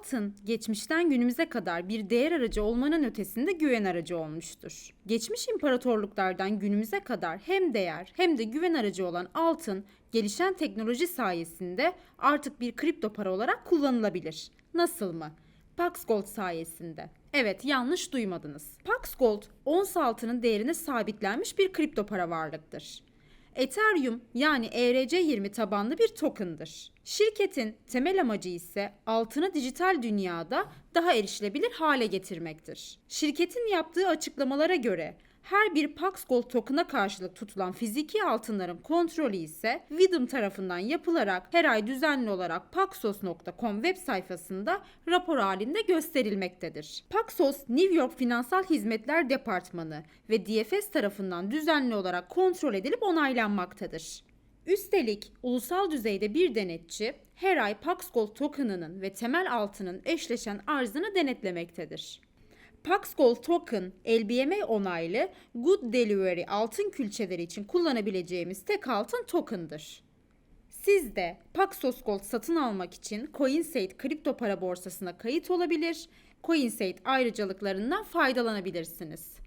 Altın, geçmişten günümüze kadar bir değer aracı olmanın ötesinde güven aracı olmuştur. Geçmiş imparatorluklardan günümüze kadar hem değer hem de güven aracı olan altın, gelişen teknoloji sayesinde artık bir kripto para olarak kullanılabilir. Nasıl mı? Pax Gold sayesinde. Evet yanlış duymadınız. Pax Gold, ons altının değerine sabitlenmiş bir kripto para varlıktır. Ethereum yani ERC20 tabanlı bir token'dır. Şirketin temel amacı ise altını dijital dünyada daha erişilebilir hale getirmektir. Şirketin yaptığı açıklamalara göre her bir Pax Gold token'a karşılık tutulan fiziki altınların kontrolü ise Widom tarafından yapılarak her ay düzenli olarak paxos.com web sayfasında rapor halinde gösterilmektedir. Paxos, New York Finansal Hizmetler Departmanı ve DFS tarafından düzenli olarak kontrol edilip onaylanmaktadır. Üstelik ulusal düzeyde bir denetçi her ay Pax Gold token'ının ve temel altının eşleşen arzını denetlemektedir. Pax Gold Token, LBMA onaylı Good Delivery altın külçeleri için kullanabileceğimiz tek altın token'dır. Siz de Paxos Gold satın almak için CoinSate kripto para borsasına kayıt olabilir, CoinSate ayrıcalıklarından faydalanabilirsiniz.